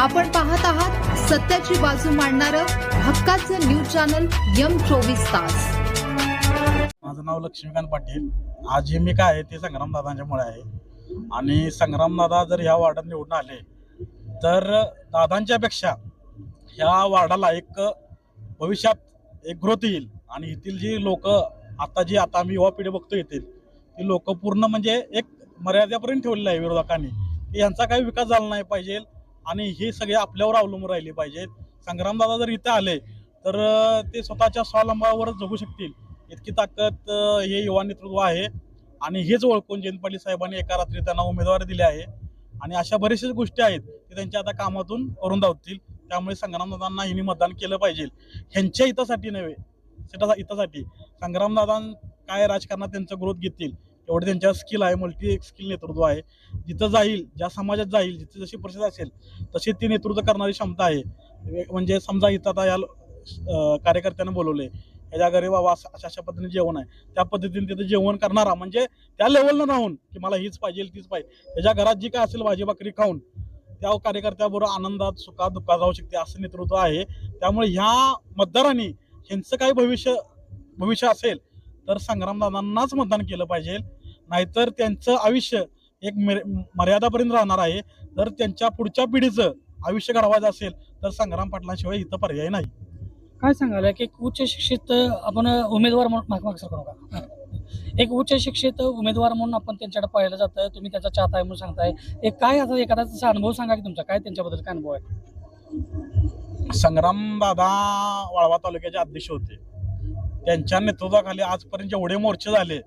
आपण पाहत आहात सत्याची बाजू मांडणारं हक्काचं न्यूज चॅनल यम चोवीस तास. माझं नाव लक्ष्मीकांत पाटील. आज मी काय आहे ते संग्रामदादांच्यामुळे आहे. आणि संग्रामदादा जर ह्या वार्डात निवडून आले तर दादांच्यापेक्षा ह्या वार्डाला एक भविष्यात एक ग्रोथ येईल. आणि येथील जी लोक आता जी आता आम्ही युवा पिढी बघतो येतील ती लोक पूर्ण म्हणजे एक मर्यादेपर्यंत ठेवलेलं आहे विरोधकांनी की यांचा काही विकास झाला नाही पाहिजे. आणि हे सगळे आपल्यावर अवलंबून राहिले पाहिजेत संग्रामदादा जर इथं आले तर ते स्वतःच्या स्वावलंबावरच जगू शकतील. इतकी ताकद हे युवा नेतृत्व आहे. आणि हेच ओळखून जयंत पाटील साहेबांनी एका रात्री त्यांना उमेदवारी दिली आहे. आणि अशा बऱ्याचशाच गोष्टी आहेत ते त्यांच्या आता कामातून करून धावतील. त्यामुळे संग्रामदादांना हिनी मतदान केलं पाहिजे. ह्यांच्या हितासाठी नव्हे सिटा हितासाठी संग्रामदादां काय राजकारणात त्यांचं ग्रोथ घेतील एवढे त्यांच्या स्किल आहे मल्टी स्किल नेतृत्व आहे. जिथं जाईल ज्या समाजात जाईल जिथे जशी परिस्थिती असेल तशी ती नेतृत्व करणारी क्षमता आहे. म्हणजे समजा इथं आता या कार्यकर्त्यांना बोलवले ह्याच्या घरी बाबा अशा अशा पद्धतीने जेवण आहे त्या पद्धतीने तिथं जेवण करणारा म्हणजे त्या लेवलनं राहून की मला हीच पाहिजे तीच पाहिजे त्याच्या घरात जी काय असेल भाजी भाकरी खाऊन त्या कार्यकर्त्याबरोबर आनंदात सुखात दुःखात जाऊ शकते असं नेतृत्व आहे. त्यामुळे ह्या मतदारांनी ह्यांचं काही भविष्य भविष्य असेल तर संग्रामदादांनाच मतदान केलं पाहिजे. नाहीतर त्यांचं आयुष्य एक मेर- मर्यादापर्यंत राहणार आहे. जर त्यांच्या पुढच्या पिढीचं आयुष्य घडवायचं असेल तर संग्राम पाटलांशिवाय इथं पर्याय नाही. काय सांगाल? की एक उच्च शिक्षित आपण उमेदवार म्हणून करू नका. एक उच्च शिक्षित उमेदवार म्हणून आपण त्यांच्याकडे पाहिलं जातं. तुम्ही त्याचा चाहता आहे म्हणून सांगताय. एक काय आता एखादा तसा अनुभव सांगा की तुमचा? काय त्यांच्याबद्दल काय अनुभव आहे? संग्राम दादा वाळवा तालुक्याचे अध्यक्ष होते. त्यांच्या नेतृत्वाखाली आजपर्यंत जेवढे मोर्चे झाले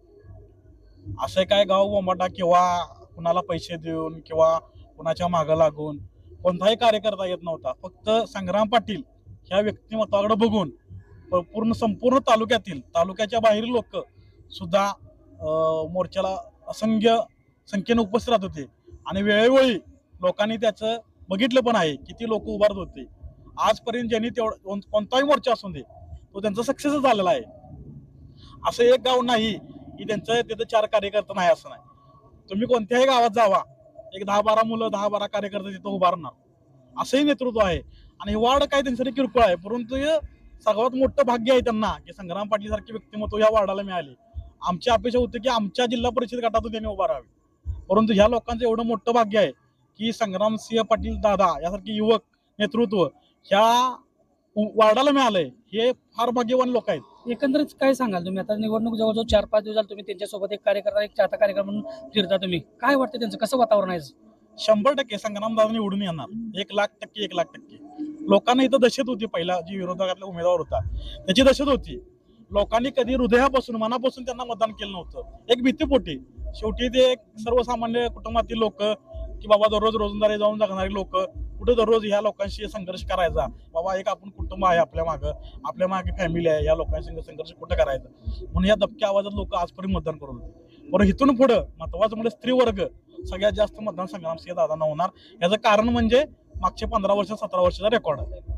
असे काय गाव बोंबाटा किंवा कुणाला पैसे देऊन किंवा कुणाच्या मागं लागून कोणताही कार्यकर्ता येत नव्हता. फक्त संग्राम पाटील ह्या व्यक्तिमत्वाकडे बघून पूर्ण संपूर्ण तालुक्यातील तालुक्याच्या बाहेरील लोक सुद्धा अं, मोर्चाला असंख्य संख्येने उपस्थित राहत होते. आणि वेळोवेळी लोकांनी त्याचं बघितलं पण आहे किती लोक उभारत होते. आजपर्यंत ज्यांनी तेवढं कोणताही मोर्चा असून दे तो त्यांचा सक्सेस झालेला आहे. असं एक गाव नाही की त्यांचं तिथं चार कार्यकर्ता नाही असं नाही. तुम्ही कोणत्याही गावात जावा. एक दहा बारा मुलं दहा बारा कार्यकर्ते तिथं उभारणार असंही नेतृत्व आहे. आणि वार्ड काय त्यांच्यासाठी किरकोळ आहे. परंतु हे सर्वात मोठं भाग्य आहे त्यांना की संग्राम पाटील सारखे व्यक्तिमत्व या वार्डाला मिळाले. आमची अपेक्षा होती की आमच्या जिल्हा परिषद गटातून त्यांनी उभा राहावे. परंतु ह्या लोकांचं एवढं मोठं भाग्य आहे की संग्रामसिंह पाटील दादा यासारखे युवक नेतृत्व ह्या वार्डाला मिळालंय. हे फार भाग्यवान लोक आहेत. एकंदरीत काय सांगाल तुम्ही? आता निवडणूक जवळजवळ चार पाच दिवस झाले तुम्ही त्यांच्यासोबत एक कार्यकर्ता एक चाहता कार्यक्रम म्हणून फिरता तुम्ही. काय वाटतं त्यांचं? कसं वातावरण आहे शंभर टक्के संग्रामदादा निवडून येणार. एक लाख टक्के एक लाख टक्के. लोकांना इथं दहशत होती. पहिला जी विरोधकातला उमेदवार होता त्याची दहशत होती. लोकांनी कधी हृदयापासून मनापासून त्यांना मतदान केलं नव्हतं. एक भीतीपोटी. शेवटी ते एक सर्वसामान्य कुटुंबातील लोक की बाबा दररोज रोजंदारी जाऊन जगणारी लोक कुठं दररोज ह्या लोकांशी संघर्ष करायचा? बाबा एक आपण कुटुंब आहे आपल्या मागं. आपल्या मागे फॅमिली आहे. या लोकांशी संघर्ष कुठं करायचा? म्हणून या दबक्या आवाजात लोक आजपर्यंत मतदान करत होते बरं इथून पुढं महत्वाचं म्हणजे स्त्री वर्ग सगळ्यात जास्त मतदान संग्राम सिंह दादांना होणार. याचं कारण म्हणजे मागचे पंधरा वर्ष सतरा वर्षाचा रेकॉर्ड आहे.